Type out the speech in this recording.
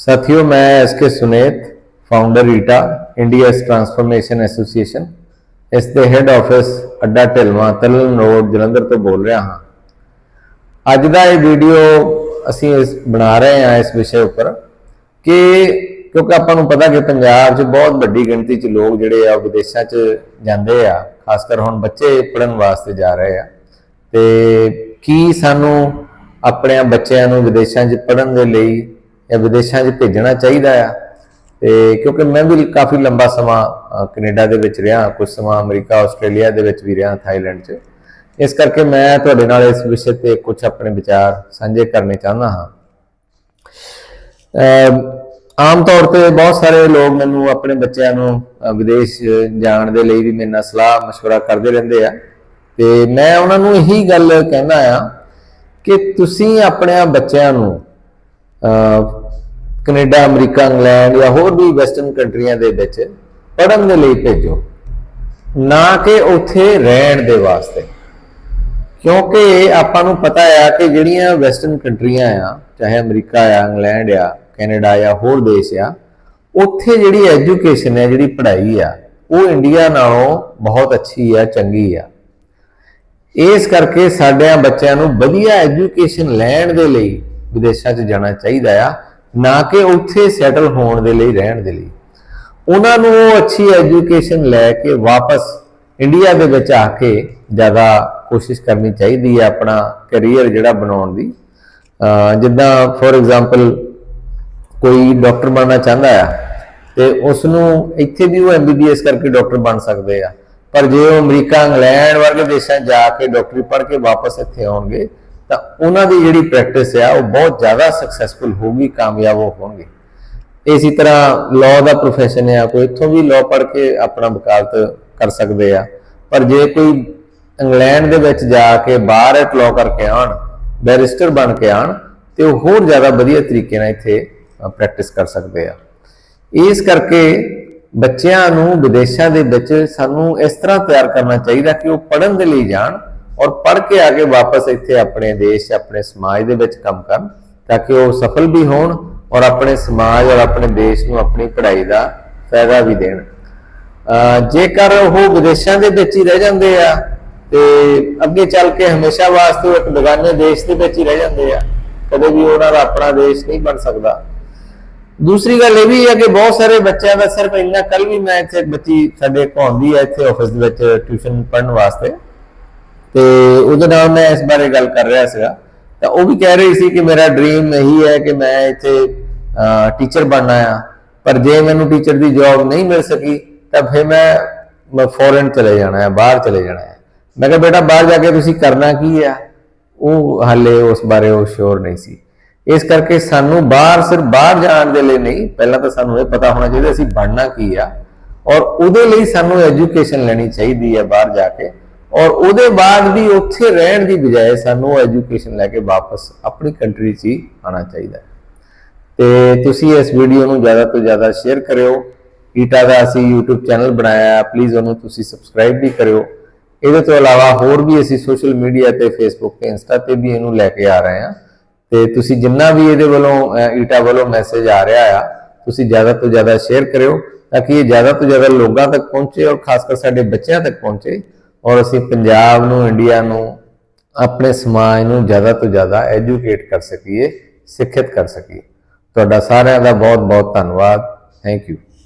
ਸਾਥੀਓ, ਮੈਂ SK Sunet founder ਈਟਾ ਇੰਡੀਆਸ ਟਰਾਂਸਫਰਮੇਸ਼ਨ ਐਸੋਸੀਏਸ਼ਨ। ਇਸ ਦੇ ਹੈੱਡ ਆਫਿਸ ਅੱਡਾ ਢਿਲਵਾਂ ਤਲਨ ਰੋਡ, ਜਲੰਧਰ ਤੋਂ ਬੋਲ ਰਿਹਾ ਹਾਂ। ਅੱਜ ਦਾ ਇਹ ਵੀਡੀਓ ਅਸੀਂ ਇਸ ਬਣਾ ਰਹੇ ਹਾਂ ਇਸ ਵਿਸ਼ੇ ਉੱਪਰ ਕਿ ਕਿਉਂਕਿ ਆਪਾਂ ਨੂੰ ਪਤਾ ਕਿ ਪੰਜਾਬ 'ਚ ਬਹੁਤ ਵੱਡੀ ਗਿਣਤੀ 'ਚ ਲੋਕ ਜਿਹੜੇ ਆ, ਉਹ ਵਿਦੇਸ਼ਾਂ 'ਚ ਜਾਂਦੇ ਆ ਖਾਸ ਕਰ ਹੁਣ ਬੱਚੇ ਪੜਨ ਵਾਸਤੇ ਜਾ ਰਹੇ ਆ। ਤੇ ਕੀ ਸਾਨੂੰ ਆਪਣੇ ਬੱਚਿਆਂ ਨੂੰ ਵਿਦੇਸ਼ਾਂ 'ਚ ਪੜਨ ਦੇ ਲਈ ਜਾਂ ਵਿਦੇਸ਼ਾਂ 'ਚ ਭੇਜਣਾ ਚਾਹੀਦਾ ਆ ਤੇ ਕਿਉਂਕਿ ਮੈਂ ਵੀ ਕਾਫੀ ਲੰਬਾ ਸਮਾਂ ਅ, ਕੈਨੇਡਾ ਦੇ ਵਿੱਚ ਰਿਹਾ ਕੁਝ ਸਮਾਂ ਅਮਰੀਕਾ ਆਸਟ੍ਰੇਲੀਆ ਦੇ ਵਿੱਚ ਵੀ ਰਿਹਾ ਥਾਈਲੈਂਡ 'ਚ ਇਸ ਕਰਕੇ ਮੈਂ ਤੁਹਾਡੇ ਨਾਲ ਇਸ ਵਿਸ਼ੇ ਤੇ ਕੁਝ ਆਪਣੇ ਵਿਚਾਰ ਸਾਂਝੇ ਕਰਨੇ ਚਾਹੁੰਦਾ ਹਾਂ ਅਮ ਆਮ ਤੌਰ ਤੇ ਬਹੁਤ ਸਾਰੇ ਲੋਕ ਮੈਨੂੰ ਆਪਣੇ ਬੱਚਿਆਂ ਨੂੰ ਅ, ਵਿਦੇਸ਼ ਜਾਣ ਦੇ ਲਈ ਵੀ ਮੇਰੇ ਨਾਲ ਸਲਾਹ مشورہ ਕਰਦੇ ਰਹਿੰਦੇ ਆ ਤੇ ਮੈਂ ਉਹਨਾਂ ਨੂੰ ਇਹੀ ਗੱਲ ਕਹਿੰਦਾ ਆ ਕਿ ਤੁਸੀਂ ਆਪਣੇ ਬੱਚਿਆਂ ਨੂੰ ਅ, ਕੈਨੇਡਾ, ਅਮਰੀਕਾ, ਇੰਗਲੈਂਡ ਜਾਂ ਹੋਰ ਵੀ ਵੈਸਟਰਨ ਕੰਟਰੀਆਂ ਦੇ ਵਿੱਚ ਪੜ੍ਹਨ ਦੇ ਲਈ ਭੇਜੋ। ਨਾ ਕਿ ਉੱਥੇ ਰਹਿਣ ਦੇ ਵਾਸਤੇ। ਕਿਉਂਕਿ ਆਪਾਂ ਨੂੰ ਪਤਾ ਆ ਕਿ ਜਿਹੜੀਆਂ ਵੈਸਟਰਨ ਕੰਟਰੀਆਂ ਆ, ਚਾਹੇ ਅਮਰੀਕਾ ਆ, ਇੰਗਲੈਂਡ ਆ, ਕੈਨੇਡਾ ਆ ਹੋਰ ਦੇਸ਼ ਆ, ਉੱਥੇ ਜਿਹੜੀ ਐਜੂਕੇਸ਼ਨ ਹੈ, ਜਿਹੜੀ ਪੜ੍ਹਾਈ ਆ, ਉਹ ਇੰਡੀਆ ਨਾਲੋਂ ਬਹੁਤ ਅੱਛੀ ਆ, ਚੰਗੀ ਆ। ਇਸ ਕਰਕੇ ਸਾਡਿਆਂ ਬੱਚਿਆਂ ਨੂੰ ਵਧੀਆ ਐਜੂਕੇਸ਼ਨ ਲੈਣ ਦੇ ਲਈ ਵਿਦੇਸ਼ਾਂ 'ਚ ਜਾਣਾ ਚਾਹੀਦਾ ਆ। ਨਾ ਕਿ ਉੱਥੇ ਸੈਟਲ ਹੋਣ ਦੇ ਲਈ, ਰਹਿਣ ਦੇ ਲਈ। ਉਹਨਾਂ ਨੂੰ ਉਹ ਅੱਛੀ ਐਜੂਕੇਸ਼ਨ ਲੈ ਕੇ ਵਾਪਸ ਇੰਡੀਆ ਦੇ ਵਿੱਚ ਆ ਕੇ ਜ਼ਿਆਦਾ ਕੋਸ਼ਿਸ਼ ਕਰਨੀ ਚਾਹੀਦੀ ਹੈ ਆਪਣਾ ਕੈਰੀਅਰ ਜਿਹੜਾ ਬਣਾਉਣ ਦੀ। ਅਹ ਜਿੱਦਾਂ ਫੋਰ ਐਗਜ਼ਾਮਪਲ ਕੋਈ ਡਾਕਟਰ ਬਣਨਾ ਚਾਹੁੰਦਾ ਆ ਤੇ ਉਸ ਨੂੰ ਇੱਥੇ ਵੀ ਉਹ ਐਮਬੀਬੀਐਸ ਕਰਕੇ ਡਾਕਟਰ ਬਣ ਸਕਦੇ ਆ। ਪਰ ਜੇ ਉਹ ਅਮਰੀਕਾ, ਇੰਗਲੈਂਡ ਵਰਗੇ ਦੇਸ਼ਾਂ ਜਾ ਕੇ ਡਾਕਟਰੀ ਪੜ੍ਹ ਕੇ ਵਾਪਸ ਇੱਥੇ ਆਉਣਗੇ ਤਾਂ ਉਹਨਾਂ ਦੀ ਜਿਹੜੀ ਪ੍ਰੈਕਟਿਸ ਆ, ਉਹ ਬਹੁਤ ਜ਼ਿਆਦਾ ਸਕਸੈਸਫੁਲ ਹੋਊਗੀ, ਕਾਮਯਾਬ ਹੋਣਗੇ। ਇਸੇ ਤਰ੍ਹਾਂ ਲਾਅ ਦਾ profession ਆ, ਕੋਈ ਇੱਥੋਂ ਵੀ ਲਾਅ ਪੜ੍ਹ ਕੇ ਆਪਣਾ ਵਕਾਲਤ ਕਰ ਸਕਦੇ ਆ। ਪਰ ਜੇ ਕੋਈ ਇੰਗਲੈਂਡ ਦੇ ਵਿੱਚ ਜਾ ਕੇ ਬਾਹਰ ਐਟ ਲਾਅ ਕਰਕੇ ਆਣ ਬੈਰਿਸਟਰ ਬਣ ਕੇ ਆਣ ਤੇ ਉਹ ਹੋਰ ਜ਼ਿਆਦਾ ਵਧੀਆ ਤਰੀਕੇ ਨਾਲ ਇੱਥੇ ਪ੍ਰੈਕਟਿਸ ਕਰ ਸਕਦੇ ਆ। ਇਸ ਕਰਕੇ ਬੱਚਿਆਂ ਨੂੰ ਵਿਦੇਸ਼ਾਂ ਦੇ ਵਿੱਚ ਸਾਨੂੰ ਇਸ ਤਰ੍ਹਾਂ ਤਿਆਰ ਕਰਨਾ ਚਾਹੀਦਾ ਕਿ ਉਹ ਪੜ੍ਹਨ ਦੇ ਲਈ ਜਾਣ ਔਰ ਪੜ੍ਹ ਕੇ ਆ ਕੇ ਵਾਪਸ ਇੱਥੇ ਆਪਣੇ ਦੇਸ਼, ਆਪਣੇ ਸਮਾਜ ਦੇ ਵਿੱਚ ਕੰਮ ਕਰਨ ਤਾਂ ਕਿ ਉਹ ਸਫਲ ਵੀ ਹੋਣ ਔਰ ਆਪਣੇ ਸਮਾਜ ਔਰ ਆਪਣੇ ਦੇਸ਼ ਨੂੰ ਆਪਣੀ ਪੜ੍ਹਾਈ ਦਾ ਫਾਇਦਾ ਵੀ ਦੇਣ। ਜੇਕਰ ਉਹ ਵਿਦੇਸ਼ਾਂ ਦੇ ਵਿੱਚ ਹੀ ਰਹਿ ਜਾਂਦੇ ਆ ਤੇ ਅੱਗੇ ਚੱਲ ਕੇ ਹਮੇਸ਼ਾ ਵਾਸਤੇ ਉਹ ਇੱਕ ਬੇਗਾਨੇ ਦੇਸ਼ ਦੇ ਵਿੱਚ ਹੀ ਰਹਿ ਜਾਂਦੇ ਆ, ਕਦੇ ਵੀ ਉਹਨਾਂ ਦਾ ਆਪਣਾ ਦੇਸ਼ ਨਹੀਂ ਬਣ ਸਕਦਾ। ਦੂਸਰੀ ਗੱਲ ਇਹ ਵੀ ਹੈ ਕਿ ਬਹੁਤ ਸਾਰੇ ਬੱਚਿਆਂ ਦਾ ਸਿਰਫ ਇੰਨਾ ਕੱਲ ਵੀ ਮੈਂ ਇੱਥੇ ਬੱਚੀ ਸਾਡੇ ਘਾਉਂਦੀ ਹੈ ਇੱਥੇ ਆਫਿਸ ਦੇ ਵਿੱਚ ਟਿਊਸ਼ਨ ਪੜ੍ਹਨ ਵਾਸਤੇ। ਤੇ ਉਹਦੇ ਨਾਲ ਮੈਂ ਇਸ ਬਾਰੇ ਗੱਲ ਕਰ ਰਿਹਾ ਸੀਗਾ। ਤਾਂ ਉਹ ਵੀ ਕਹਿ ਰਹੀ ਸੀ ਕਿ ਮੇਰਾ ਡ੍ਰੀਮ ਇਹੀ ਹੈ ਕਿ ਮੈਂ ਇੱਥੇ ਟੀਚਰ ਬਣਨਾ ਆ। ਪਰ ਜੇ ਮੈਨੂੰ ਟੀਚਰ ਦੀ ਜੌਬ ਨਹੀਂ ਮਿਲ ਸਕੀ, ਤਾਂ ਫਿਰ ਮੈਂ ਫੋਰਨ ਚਲੇ ਜਾਣਾ ਹੈ, ਬਾਹਰ ਚਲੇ ਜਾਣਾ ਹੈ। ਮੈਂ ਕਿਹਾ, ਬੇਟਾ, ਬਾਹਰ ਜਾ ਕੇ ਤੁਸੀਂ ਕਰਨਾ ਕੀ ਆ? ਉਹ ਹਾਲੇ ਉਸ ਬਾਰੇ ਉਹ ਸ਼ੋਰ ਨਹੀਂ ਸੀ। ਇਸ ਕਰਕੇ ਸਾਨੂੰ ਬਾਹਰ, ਸਿਰਫ ਬਾਹਰ ਜਾਣ ਦੇ ਲਈ ਨਹੀਂ, ਪਹਿਲਾਂ ਤਾਂ ਸਾਨੂੰ ਇਹ ਪਤਾ ਹੋਣਾ ਚਾਹੀਦਾ ਅਸੀਂ ਬਣਨਾ ਕੀ ਆ। ਔਰ ਉਹਦੇ ਲਈ ਸਾਨੂੰ ਐਜੂਕੇਸ਼ਨ ਲੈਣੀ ਚਾਹੀਦੀ ਹੈ ਬਾਹਰ ਜਾ ਕੇ। ਔਰ ਉਹਦੇ ਬਾਅਦ ਵੀ ਉੱਥੇ ਰਹਿਣ ਦੀ ਬਜਾਏ ਸਾਨੂੰ ਐਜੂਕੇਸ਼ਨ ਲੈ ਕੇ ਵਾਪਸ ਆਪਣੀ ਕੰਟਰੀ 'ਚ ਹੀ ਆਉਣਾ ਚਾਹੀਦਾ ਹੈ। ਤੇ ਤੁਸੀਂ ਇਸ ਵੀਡੀਓ ਨੂੰ ਜ਼ਿਆਦਾ ਤੋਂ ਜ਼ਿਆਦਾ ਸ਼ੇਅਰ ਕਰਿਓ। ਈਟਾ ਦਾ ਅਸੀਂ YouTube ਚੈਨਲ ਬਣਾਇਆ ਪਲੀਜ਼ ਉਹਨੂੰ ਤੁਸੀਂ ਸਬਸਕ੍ਰਾਈਬ ਵੀ ਕਰਿਓ। ਇਹਦੇ ਤੋਂ ਇਲਾਵਾ ਹੋਰ ਵੀ ਅਸੀਂ ਸੋਸ਼ਲ ਮੀਡੀਆ ਤੇ Facebook ਤੇ Insta ਤੇ ਵੀ ਇਹਨੂੰ ਲੈ ਕੇ ਆ ਰਹੇ ਹਾਂ। ਤੇ ਤੁਸੀਂ ਜਿੰਨਾ ਵੀ ਇਹਦੇ ਵੱਲੋਂ ਈਟਾ ਵੱਲੋਂ ਮੈਸੇਜ ਆ ਰਿਹਾ ਆ, ਤੁਸੀਂ ਜ਼ਿਆਦਾ ਤੋਂ ਜ਼ਿਆਦਾ ਸ਼ੇਅਰ ਕਰਿਓ ਤਾਂ ਕਿ ਇਹ ਜ਼ਿਆਦਾ ਤੋਂ ਜ਼ਿਆਦਾ ਲੋਕਾਂ ਤੱਕ ਪਹੁੰਚੇ ਔਰ ਖਾਸ ਕਰ ਸਾਡੇ ਬੱਚਿਆਂ ਤੱਕ ਪਹੁੰਚੇ। ਔਰ ਅਸੀਂ ਪੰਜਾਬ ਨੂੰ ਇੰਡੀਆ ਨੂੰ ਆਪਣੇ ਸਮਾਜ ਨੂੰ ਜ਼ਿਆਦਾ ਤੋਂ ਜ਼ਿਆਦਾ ਐਜੂਕੇਟ ਕਰ ਸਕੀਏ, ਸਿੱਖਿਅਤ ਕਰ ਸਕੀਏ। ਤੁਹਾਡਾ ਸਾਰਿਆਂ ਦਾ ਬਹੁਤ ਬਹੁਤ ਧੰਨਵਾਦ। Thank you